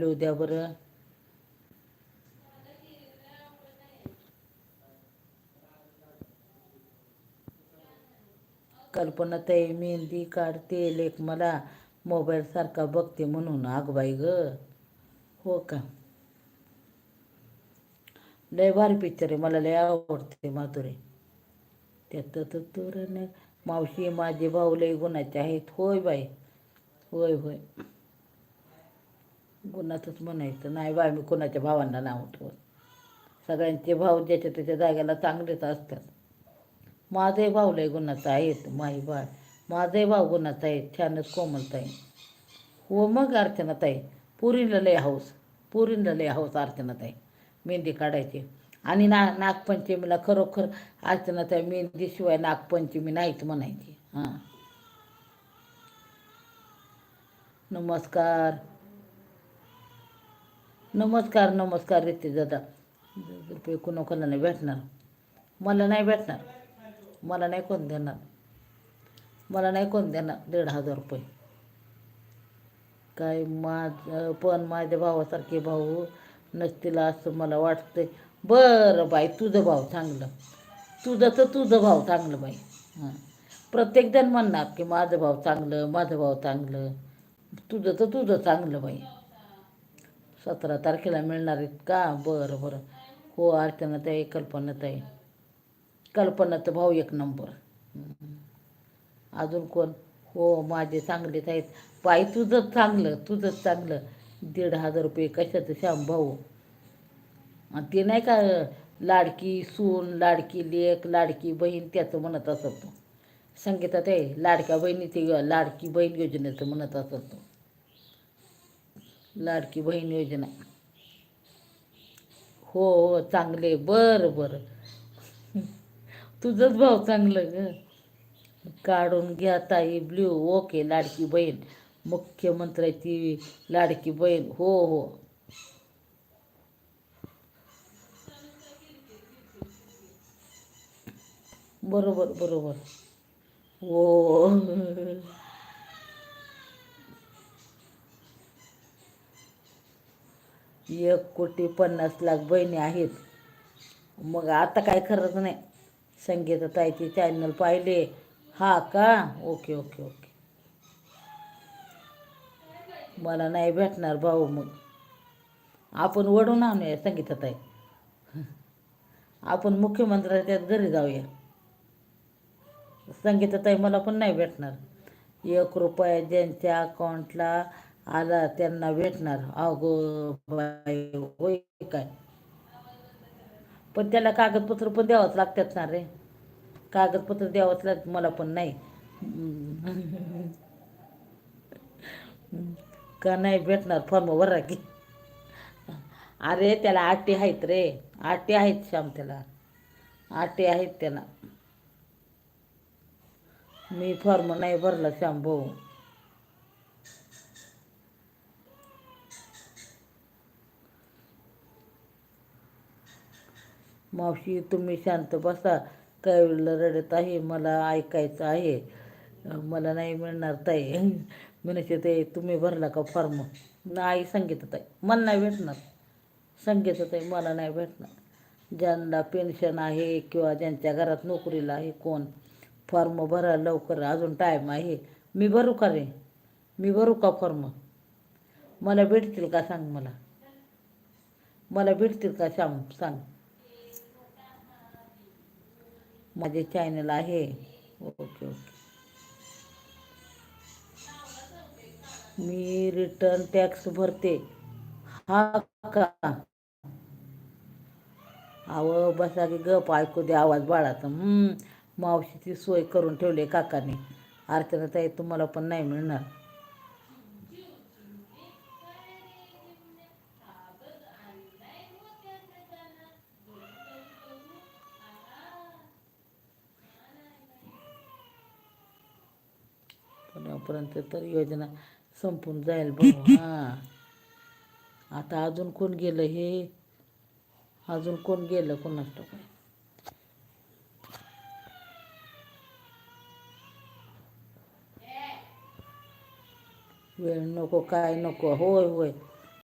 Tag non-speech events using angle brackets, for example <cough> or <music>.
Blue द्या बरं कल्पना ताई मेहंदी काढते लेख मला मोबाईलसारखा बघते म्हणून. आगबाई ग. हो का? लय भारी पिक्चर आहे. मला लय आवडते माधुरी. त्यात तर तुरण मावशी माझे भाऊ लय गुणाचे आहेत. होय बाई. होय होय. गुणातच म्हणायचं नाही बा मी कोणाच्या भावांना नाव ठेवत. सगळ्यांचे भाव ज्याच्या त्याच्या जागेला चांगलेच असतात. माझाही भाऊ लय गुणाचा आहेत माई बा माझाही भाऊ गुणाचा आहे छानच कोमलताई हो मग अर्चनाताई पुरीला लय हाऊस पुरीला लय हाऊस अर्चनाताई मेहंदी काढायची. आणि ना नागपंचमीला खरोखर अर्चनाताई मेहंदीशिवाय नागपंचमी नाहीत म्हणायची. हां. नमस्कार. नमस्कार नमस्कार रिती दादा. रुपये कोणाकोणाला नाही भेटणार. मला नाही भेटणार. मला नाही कोण देणार. मला नाही कोण देणार. दीड हजार रुपये. काय माझ पण माझ्या भावासारखे भाऊ नसतील असं मला वाटतंय. बरं बाई तुझं भाव चांगलं. तुझं तर तुझं भाव चांगलं बाई. हां. प्रत्येकजण म्हणणार की माझं भाव चांगलं माझं भाव चांगलं. तुझं तर तुझं चांगलं बाई. सतरा तारखेला मिळणार आहेत का? बरं बरं. हो अर्चनाताई कल्पनाताई कल्पनाचं भाऊ एक नंबर. अजून कोण? हो माझे चांगलेच आहेत. पाय तुझंच चांगलं तुझंच चांगलं. दीड हजार रुपये कशाचं श्याम भाऊ? आणि ते नाही का लाडकी सून लाडकी लेक लाडकी बहीण त्याचं म्हणत असत तो. संगीतात आहे लाडक्या बहिणीची लाडकी बहीण योजनेचं म्हणत असत तो. लाडकी बहीण योजना. हो हो चांगले बरं बरं. तुझंच भाव चांगलं ग. काढून घ्या ताई ब्ल्यू ओके लाडकी बहीण. मुख्यमंत्र्याची लाडकी बहीण. हो हो. बरोबर बरोबर. हो. एक कोटी पन्नास लाख बहिणी आहेत. मग आता काय खरंच नाही. संगीता ताईचे चॅनल पाहिले. हा का? ओके ओके ओके मला नाही भेटणार भाऊ मग. आपण वडून आणूया संगीता ताई. आपण मुख्यमंत्र्याच्या घरी जाऊया. संगीता ताई मला पण नाही भेटणार. एक रुपया ज्यांच्या अकाउंटला आला त्यांना भेटणार. अगो बाई होय काय? पण त्याला कागदपत्र पण द्यावंच लागतात ना रे. कागदपत्र द्यावंच लाग मला पण नाही. का नाही भेटणार? फॉर्म भरा की. अरे त्याला आटे आहेत रे. आटे आहेत श्याम त्याला. आटे आहेत त्याला. मी फॉर्म नाही भरला श्याम भाऊ. मावशी तुम्ही शांत बसा. काय रडत आहे मला ऐकायचं आहे. मला नाही मिळणार ताई. म्हणजे ते तुम्ही भरला का फॉर्म नाही संगीत ताई. मला नाही भेटणार. संगीत ताई मला नाही भेटणार. ज्यांना पेन्शन आहे किंवा ज्यांच्या घरात नोकरीला आहे कोण? फॉर्म भरा लवकर अजून टाईम आहे. मी भरू का रे? मी भरू का फॉर्म मला भेटतील का सांग मला? मला भेटतील का सांग सांग. माझे चॅनल आहे. ओके ओके मी रिटर्न टॅक्स भरते. हा का? अव बसा की गप ऐकू दे आवाज बाळाचा. मावशीची सोय करून ठेवली काकाने. अर्चना ताई तुम्हाला पण नाही मिळणार. पुण्यापर्यंत तर योजना संपून जाईल भाऊ <laughs> हां. आता अजून कोण गेलं हे? अजून कोण गेलं कोणास ठाऊक. वेळ नको काय नको? होय होय.